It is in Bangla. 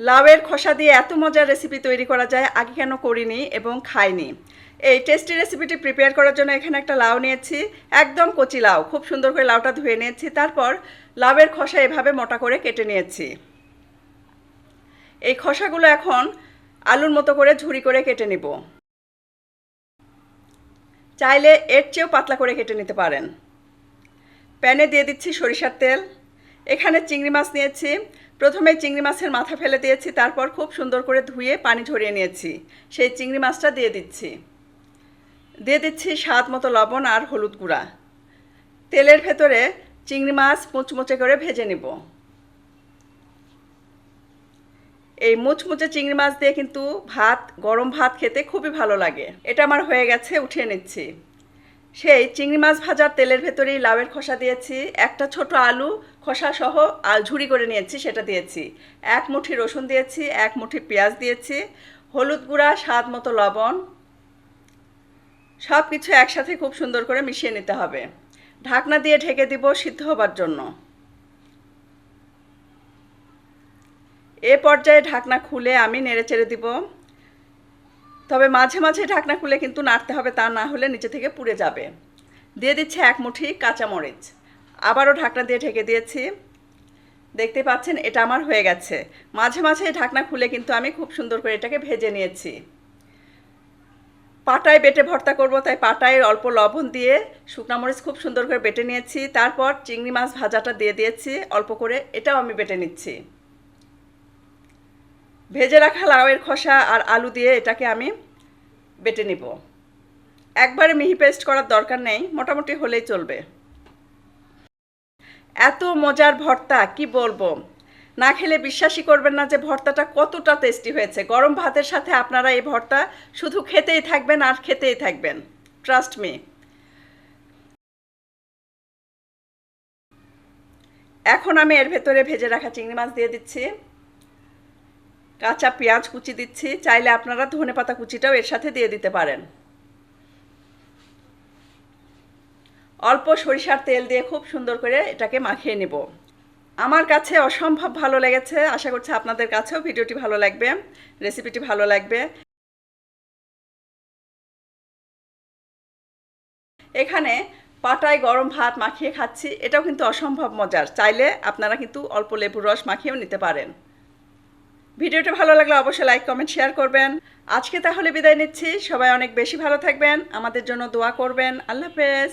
লাউয়ের খোসা দিয়ে এত মজার রেসিপি তৈরি করা যায়, আগে কেন করিনি এবং খাইনি। এই টেস্টি রেসিপিটি প্রিপেয়ার করার জন্য এখানে একটা লাউ নিয়েছি, একদম কচি লাউ, খুব সুন্দর করে লাউটা ধুয়ে নিয়েছি, তারপর লাউয়ের খোসা এভাবে মোটা করে কেটে নিয়েছি। এই খোসাগুলো এখন আলুর মতো করে ঝুরি করে কেটে নিব। চাইলে এর চেয়েও পাতলা করে কেটে নিতে পারেন। প্যানে দিয়ে দিচ্ছি সরিষার তেল। এখানে চিংড়ি মাছ নিয়েছি। প্রথমে চিংড়ি মাছের মাথা ফেলে দিয়েছি, তারপর খুব সুন্দর করে ধুয়ে পানি ঝরিয়ে নিয়েছি। সেই চিংড়ি মাছটা দিয়ে দিচ্ছি। দিয়ে দিচ্ছি স্বাদ মতো লবণ আর হলুদ গুঁড়া। তেলের ভেতরে চিংড়ি মাছ মুচমুচে করে ভেজে নিব। এই মুচমুচে চিংড়ি মাছ দিয়ে কিন্তু ভাত, গরম ভাত খেতে খুবই ভালো লাগে। এটা আমার হয়ে গেছে, উঠিয়ে নিচ্ছি। সেই চিংড়ি মাছ ভাজার তেলের ভেতরেই লাউয়ের খোসা দিয়েছি, একটা ছোট আলু খোসা সহ ঝুড়ি করে নিয়েছি, সেটা দিয়েছি। এক মুঠি রসুন দিয়েছি, এক মুঠি পেঁয়াজ দিয়েছি, হলুদ গুঁড়া, স্বাদ মতো লবণ সব কিছু একসাথে খুব সুন্দর করে মিশিয়ে নিতে হবে। ঢাকনা দিয়ে ঢেকে দিব সিদ্ধ হবার জন্য। এ পর্যায়ে ঢাকনা খুলে আমি নেড়ে চেড়ে দিব। তবে মাঝে মাঝে ঢাকনা খুলে কিন্তু নাড়তে হবে, তা না হলে নিচে থেকে পুড়ে যাবে। দিয়ে দিচ্ছে এক মুঠি কাঁচামরিচ। আবারও ঢাকনা দিয়ে ঢেকে দিয়েছি। দেখতে পাচ্ছেন, এটা আমার হয়ে গেছে। মাঝে মাঝে ঢাকনা খুলে কিন্তু আমি খুব সুন্দর করে এটাকে ভেজে নিয়েছি। পাটায় বেটে ভর্তা করব, তাই পাটায় অল্প লবণ দিয়ে শুকনা মরিচ খুব সুন্দর করে বেটে নিয়েছি। তারপর চিংড়ি মাছ ভাজাটা দিয়ে দিয়েছি, অল্প করে এটাও আমি বেটে নিচ্ছি। ভেজে রাখা লাউয়ের খোসা আর আলু দিয়ে এটাকে আমি বেটে নিব। একবারে মিহি পেস্ট করার দরকার নেই, মোটামুটি হলেই চলবে। এত মজার ভর্তা, কি বলব? না খেলে বিশ্বাসই করবেন না যে ভর্তাটা কতটা টেস্টি হয়েছে। গরম ভাতের সাথে আপনারা এই ভর্তা শুধু খেতেই থাকবেন আর খেতেই থাকবেন। ট্রাস্ট মি এখন আমি এর ভেতরে ভেজে রাখা চিংড়ি মাছ দিয়ে দিচ্ছি। কাঁচা পেঁয়াজ কুচি দিচ্ছি, চাইলে আপনারা ধনে পাতা কুচিটাও এর সাথে দিয়ে দিতে পারেন। অল্প সরিষার তেল দিয়ে খুব সুন্দর করে এটাকে মাখিয়ে নেব। আমার কাছে অসম্ভব ভালো লেগেছে, আশা করছি আপনাদের কাছেও ভিডিওটি ভালো লাগবে, রেসিপিটি ভালো লাগবে। এখানে পাটায় গরম ভাত মাখিয়ে খাচ্ছি, এটাও কিন্তু অসম্ভব মজার, চাইলে আপনারা কিন্তু অল্প লেবুর রস মাখিয়েও নিতে পারেন। ভিডিওটি ভালো লাগলে অবশ্যই লাইক কমেন্ট শেয়ার করবেন। আজকে তাহলে বিদায় নিচ্ছি। সবাই অনেক বেশি ভালো থাকবেন। আমাদের জন্য দোয়া করবেন। আল্লাহ হাফেজ।